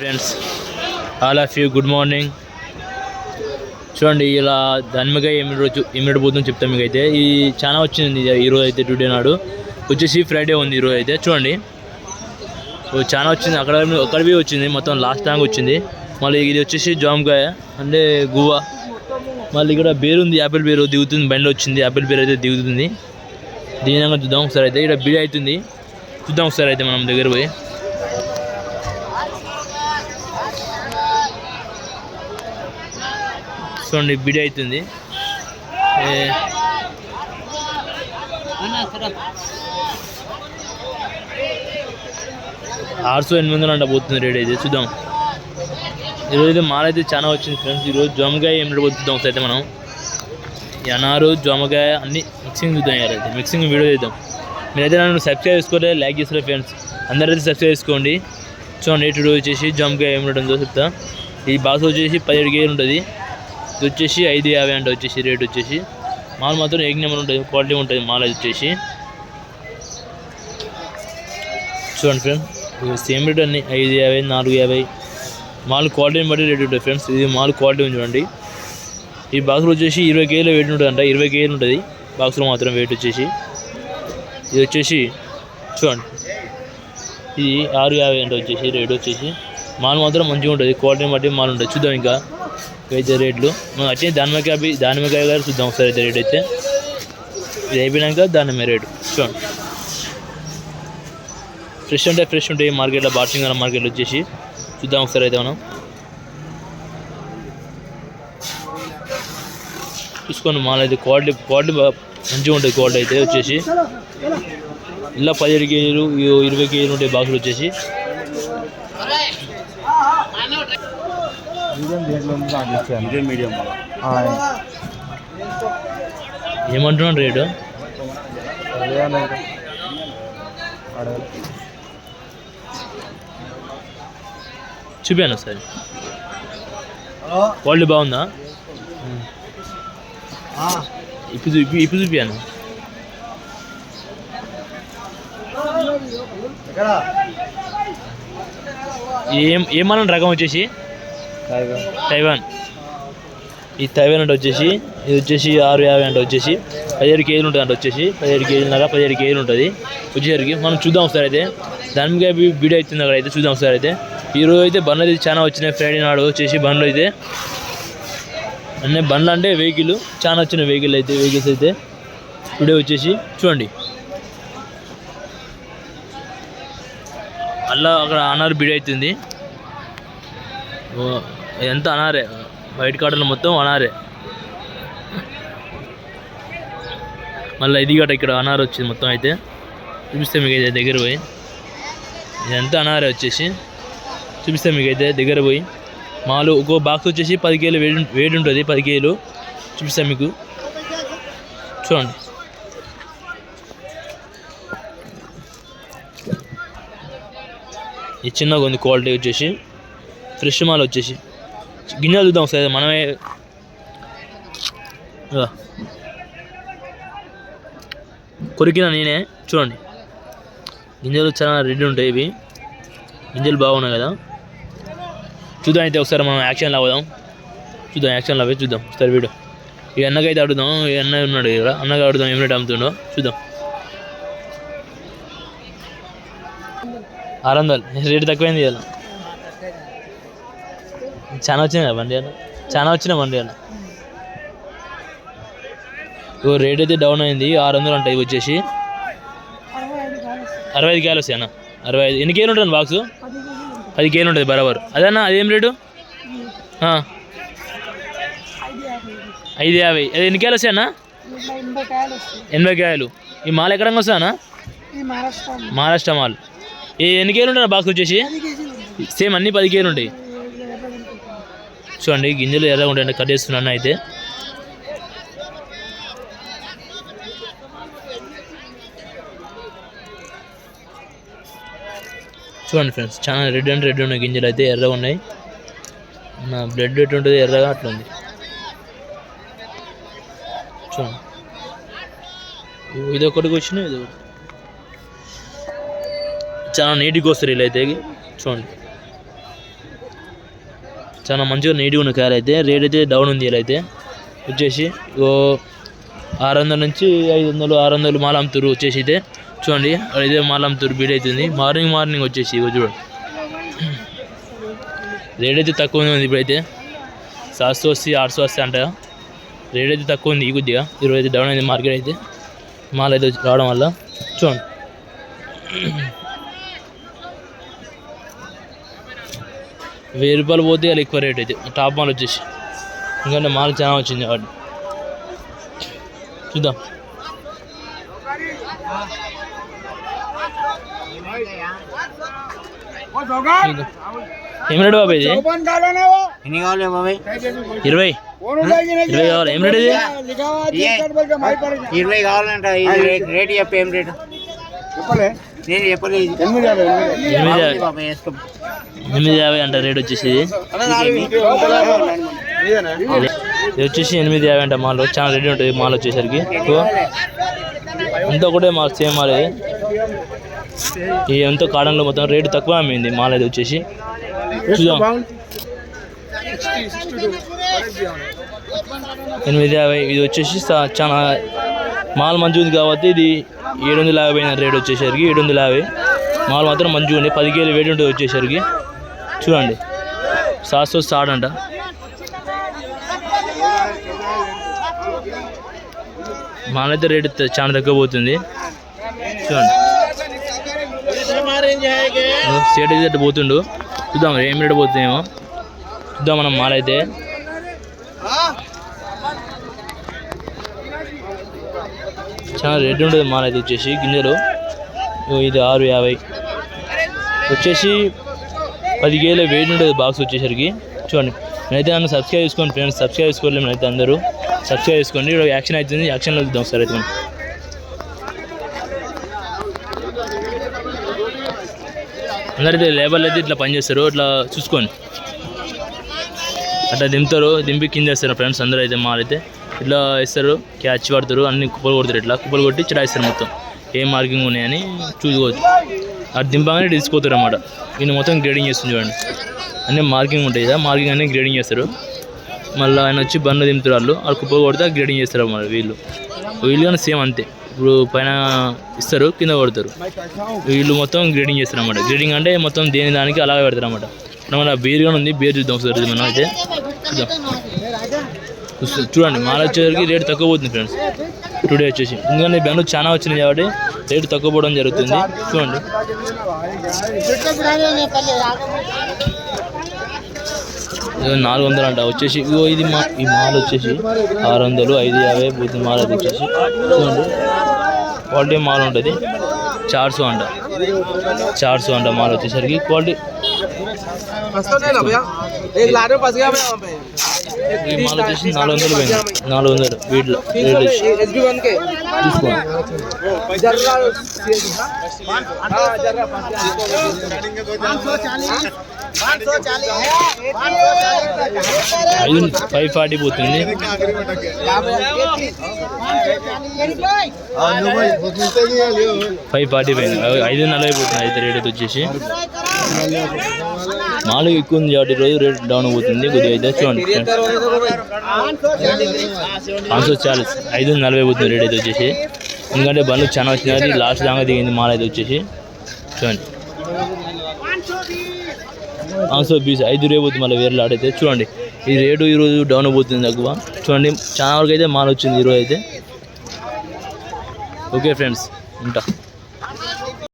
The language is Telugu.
Friends all of you good morning చూడండి ఇలా ధన్మగా ఏమిటి రోజు ఏమిటి పోతుందో చెప్తాం మీకు అయితే ఈ చాలా వచ్చింది ఈరోజు అయితే టుడే నాడు. వచ్చేసి ఫ్రైడే ఉంది ఈరోజు అయితే. చూడండి. చాలా వచ్చింది. అక్కడ అక్కడివి వచ్చింది. మొత్తం లాస్ట్ ట్యాంక్ వచ్చింది. మళ్ళీ ఇది వచ్చేసి జామకాయ అంటే గువ్వ. మళ్ళీ ఇక్కడ బేరు ఉంది యాపిల్ బేరు దిగుతుంది బండిలో వచ్చింది. యాపిల్ బేరు అయితే దిగుతుంది. దీనిగా చూద్దాం ఒకసారి అయితే. ఇక్కడ బిడి అవుతుంది. చూద్దాం ఒకసారి అయితే మనం దగ్గర పోయి. చూడండి బిడి అవుతుంది. ఆరు సో ఎనిమిది వందలు అంట పోతుంది రేట్ అయితే చూద్దాం. ఈరోజు అయితే మాల అయితే చాలా వచ్చింది ఫ్రెండ్స్ ఈరోజు జామకాయ ఏం రేట్ పోతుందాం ఒకసారి అయితే మనం. ఎనారు జామకాయ అన్ని మిక్సింగ్ చూద్దాం ఇవాళ అయితే. మిక్సింగ్ వీడియో చేద్దాం. మీరైతే నన్ను సబ్స్క్రైబ్ చేసుకోలే లైక్ చేస్తారు ఫ్రెండ్స్ అందరైతే సబ్స్క్రైబ్ చేసుకోండి. చూడండి టుడే వచ్చేసి జామకాయ ఏం రేట్ ఉందో చెప్తా. ఈ బాక్స్ వచ్చేసి పదిహేడు కేజీలు ఉంటుంది. ఇది వచ్చేసి ఐదు యాభై అంట వచ్చేసి రేట్ వచ్చేసి. మాల్ మాత్రం ఎగ్ నెంబర్ ఉంటుంది క్వాలిటీ ఉంటుంది మాల్ అది వచ్చేసి. చూడండి ఫ్రెండ్స్ సేమ్ రేట్ అన్ని ఐదు యాభై నాలుగు యాభై. మాల్ క్వాలిటీని బట్టి రేట్ ఉంటుంది ఫ్రెండ్స్ ఇది మాల్ క్వాలిటీ ఉంది చూడండి. ఈ బాక్స్లో వచ్చేసి ఇరవై కేజీలో వెయిట్ ఉంటుంది అంట ఇరవై కేజీలు ఉంటుంది. బాక్స్లో మాత్రం వెయిట్ వచ్చేసి. ఇది వచ్చేసి చూడండి. ఇది ఆరు యాభై అంటే వచ్చేసి రేట్ వచ్చేసి. మాల్ మాత్రం మంచిగా ఉంటుంది క్వాలిటీని బట్టి మాల్ ఉంటుంది. చూద్దాం ఇంకా. అయితే రేట్లు. మనం వచ్చి దానిమ్మకాయ దానిమ్మకాయ గారు చూద్దాం ఒకసారి అయితే రేట్ అయితే. ఇది అయిపోయినాక దానిమ్మ రేటు. చూడండి. ఫ్రెష్ ఉంటాయి ఫ్రెష్ ఉంటాయి మార్కెట్లో బార్సింగ్ మార్కెట్లో వచ్చేసి చూద్దాం ఒకసారి అయితే మనం. చూసుకోండి మాల్ అయితే క్వాలిటీ క్వాలిటీ మంచిగా ఉంటుంది క్వాలిటీ అయితే వచ్చేసి. ఇలా పదిహేడు కేజీలు ఇరవై కేజీలు ఉంటాయి బాక్సులు వచ్చేసి. మీడియం ఏమంటున్నాను రేటు? చూపాను సార్ క్వాలిటీ బాగుందా? ఇప్పుడు చూపి ఇప్పుడు చూపాను ఏం ఏమన్నా రకం వచ్చేసి? తైవాన్ ఈ తైవాన్ అంటే వచ్చేసి ఇది వచ్చేసి ఆరు యాభై అంటే వచ్చేసి పదిహేడు కేజీలు ఉంటుంది అంటే వచ్చేసి పదిహేడు కేజీలున్నర పదిహేడు కేజీలు ఉంటుంది. వచ్చేసరికి మనం చూద్దాం ఒకసారి అయితే. దానికే వీడియో అవుతుంది అక్కడ అయితే చూద్దాం ఒకసారి అయితే. ఈరోజు అయితే బండ్లు అయితే చాలా వచ్చినాయి. ఫ్రైడే నాడు వచ్చేసి బండ్లు అయితే. అన్నీ బండ్లు అంటే వెహికల్ చాలా వచ్చినాయి వెహికల్ అయితే వెహికల్స్ అయితే. టుడే వచ్చేసి చూడండి. అలా అక్కడ అనారు బిడి అవుతుంది. ఎంత అనారే. వైట్ కార్డులు మొత్తం అనారే. మళ్ళీ ఇది గట ఇక్కడ అనారు వచ్చింది మొత్తం అయితే. చూపిస్తే మీకు అయితే దగ్గర పోయి. ఇదంతా అనారే వచ్చేసి. చూపిస్తే మీకు అయితే దగ్గర పోయి. మాలు ఒక్కో బాక్స్ వచ్చేసి పది కేలు వేడి వేడి ఉంటుంది పది కేలు చూపిస్తాను మీకు. చూడండి. ఈ చిన్నగా ఉంది క్వాలిటీ వచ్చేసి. ఫ్రెష్ మాల్ వచ్చేసి. గింజలు చూద్దాం ఒకసారి మనమే కొరికిన నేనే చూడండి. గింజలు చాలా రెడీ ఉంటాయి ఇవి. గింజలు బాగున్నాయి కదా. చూద్దాం అయితే ఒకసారి మనం యాక్షన్లో అవుదాం చూద్దాం యాక్షన్లో అవి చూద్దాం. ఒకసారి వీడియో ఈ అన్నకైతే అడుగుదాం ఈ అన్న ఉన్నాడు ఇక్కడ అన్నగా అడుగుదాం ఏం రేట్ అమ్ముతుండో. చూద్దాం. ఆరు వందలు. రేటు తక్కువైంది కదా. చాలా వచ్చినాయి బండి అన్న? చాలా వచ్చినాయి బండి అన్న. ఓ రేట్ అయితే డౌన్ అయింది. ఆరు వందలు ఉంటాయి వచ్చేసి. అరవై ఐదు కేలు వస్తాయి అన్న. అరవై ఐదు. ఎన్ని కేలు ఉంటుంది బాక్స్ పది కేలు ఉంటుంది బరాబర్. అదన్నా అదేం రేటు. ఐదు యాభై. అది ఎన్ని కేలు వస్తాయి అన్న? ఎనభై కాయలు వస్తాయి ఎనభై కాయలు ఈ మాల్ ఎక్కడంగా వస్తా అన్న? ఈ మహారాష్ట్ర మాల్. ఈ ఎన్ని కేలు ఉంటాయి బాక్స్ వచ్చేసి. సేమ్ అన్ని పది కేలు ఉంటాయి. చూడండి గింజలు ఎలా ఉంటాయండి కట్ చేస్తున్నాను అయితే. చూడండి ఫ్రెండ్స్ చాలా రెడ్ అండ్ రెడ్ ఉన్నాయి గింజలు అయితే ఎర్రగా ఉన్నాయి. నా బ్లడ్ ఎటు ఉంటుంది ఎర్రగా అట్లుంది చూడండి. ఇది ఒకటికి వచ్చిన ఇది చాలా నీట్గా వస్తారు ఇలా అయితే. చూడండి. చాలా మంచిగా నీట్గా ఉన్న కాయలు అయితే రేట్ అయితే డౌన్ ఉంది ఇలా అయితే. వచ్చేసి ఓ ఆరు వందల నుంచి ఐదు వందలు ఆరు వందలు మాల అమ్ముతారు వచ్చేసి అయితే. చూడండి అదే మాల అమ్ముతారు బీడ్ అవుతుంది. మార్నింగ్ మార్నింగ్ వచ్చేసి చూడండి రేట్ అయితే తక్కువ ఉంది ఇప్పుడైతే. సాత్ వస్తే ఆర్సో వస్తే అంట. రేట్ అయితే తక్కువ ఉంది ఈ కొద్దిగా. ఇరవై అయితే డౌన్ అయింది మార్కెట్ అయితే. మాల అయితే రావడం వల్ల. చూడండి. వెయ్యి రూపాయలు పోతే అది ఎక్కువ రేట్ అయితే. టాప్ మాల్ వచ్చేసి. ఎందుకంటే మాల్ చాలా వచ్చింది కాబట్టి చూద్దాం. ఏం రేటు బాబు ఇది? ఎన్ని కావాలి బాబాయ్? ఇరవై. ఇరవై కావాలి? ఏం రేట్ ఇది? ఇరవై కావాలంట ఇది రేట్ చెప్పు ఏం రేటు? ఎనిమిది యాభై అంట రేట్ వచ్చేసి. ఇది. వచ్చేసి ఎనిమిది యాభై అంట మాల్ చాలా రెడీ ఉంటుంది మాల్ వచ్చేసరికి. అంతా ఒకటే మాల్ సేమ్ మాల్ ఇది. ఈ ఎంతో కాడంలో మొత్తం రేటు తక్కువ అమ్మింది మాల్ అది వచ్చేసి. చూద్దాం. ఎనిమిది యాభై ఇది వచ్చేసి చాలా మాల్ మంచిగా ఉంది కాబట్టి ఇది ఏడు వందల యాభై అయిన రేట్ వచ్చేసరికి ఏడు వందల యాభై. మామూలు మాత్రం మంచిగా ఉంది పది వేడి ఉంటుంది వచ్చేసరికి. చూడండి. సాస్ సాడ్ అంట. మాల్ రేట్ చాలా తక్కువ పోతుంది. చూడండి. స్టేట్ అయితే పోతుండు. చూద్దాం ఏం రేటు పోతుందేమో. చూద్దాం మనం మాలైతే. చాలా రెడ్ ఉంటుంది మాల అయితే వచ్చేసి గింజలు ఇది ఆరు యాభై. వచ్చేసి పదికేల వెయిట్ ఉంటుంది బాక్స్ వచ్చేసరికి. చూడండి నేనైతే నన్ను సబ్స్క్రైబ్ చేసుకోండి ఫ్రెండ్స్ సబ్స్క్రైబ్ చేసుకోలేము అయితే అందరూ. సబ్స్క్రైబ్ చేసుకోండి. ఇక్కడ యాక్షన్ అవుతుంది యాక్షన్లో చూద్దాం ఒకసారి అయితే మనం. అందరైతే లేబర్లు అయితే ఇట్లా పనిచేస్తారు ఇట్లా చూసుకోండి. అట్లా దింపుతారు దింపి కింద వేస్తారు ఫ్రెండ్స్ అందరూ అయితే మాలైతే. ఇట్లా వేస్తారు క్యాచ్ పడతారు అన్ని కుప్పలు కొడతారు ఇట్లా. కుప్పలు కొట్టి చిరాయిస్తారు మొత్తం. ఏం మార్కింగ్ ఉన్నాయని చూసుకోవచ్చు. అది దింపగానే తీసుకోతారు అన్నమాట. ఈయన మొత్తం గ్రేడింగ్ చేస్తుంది చూడండి. అన్నీ మార్కింగ్ ఉంటాయి కదా మార్కింగ్ అన్నీ గ్రేడింగ్ చేస్తారు. మళ్ళీ ఆయన వచ్చి బండ్లు దింపుతారు వాళ్ళు. వాళ్ళు కుప్పలు కొడితే గ్రేడింగ్ చేస్తారు అన్నమాట వీళ్ళు. వీళ్ళు కానీ సేమ్ అంతే. ఇప్పుడు పైన ఇస్తారు కింద కొడతారు. వీళ్ళు మొత్తం గ్రేడింగ్ చేస్తారు అన్నమాట. గ్రేడింగ్ అంటే మొత్తం దేని దానికి అలాగే పెడతారు అన్నమాట. మన బీర్ కానీ ఉంది బీర్ చూద్దాం ఒకసారి మనం అయితే. చూద్దాం చూడండి మాల వచ్చేసరికి రేట్ తక్కువ పోతుంది ఫ్రెండ్స్ టుడే వచ్చేసి. ఎందుకంటే బెంగళూరు చాలా వచ్చినాయి కాబట్టి రేటు తక్కువ పోవడం జరుగుతుంది. చూడండి. నాలుగు వందలు అంట. వచ్చేసి ఇగో ఇది మా ఈ మాల్ వచ్చేసి ఆరు వందలు ఐదు యాభై పోతుంది మాల్ అది వచ్చేసి. చూడండి. క్వాలిటీ మాల్ ఉంటుంది. చార్సు అంట. చార్సు అంట మాల్ వచ్చేసరికి. క్వాలిటీ ఈ మాల్ వచ్చేసి నాలుగు వందలు పోయింది. నాలుగు వందలు వీటిలో ఐదు ఫైవ్ ఫార్టీ పోతుంది. ఫైవ్ ఫార్టీ పోయింది. ఐదు నలభై పోతుంది అయితే రేట్ వచ్చేసి. నాలుగు ఎక్కువ ఉంది కాబట్టి రోజు రేట్ డౌన్ పోతుంది కొద్దిగా అయితే చూడండి పాంచ్ చాలీస్ ఐదు నలభై పోతుంది రేట్ అయితే వచ్చేసి. ఎందుకంటే బండ్లు చాలా వచ్చినాయి లాస్ట్ దాకా దిగింది మాల్ అయితే వచ్చేసి. చూడండి. పాంచ్ బీస్ ఐదు రేపు పోతుంది మళ్ళీ వేరే ఆడైతే చూడండి. ఈ రేటు ఈరోజు డౌన్ పోతుంది తక్కువ. చూడండి చాలా వరకు అయితే మాల్ వచ్చింది ఈరోజు అయితే. ఓకే ఫ్రెండ్స్ ఉంటా.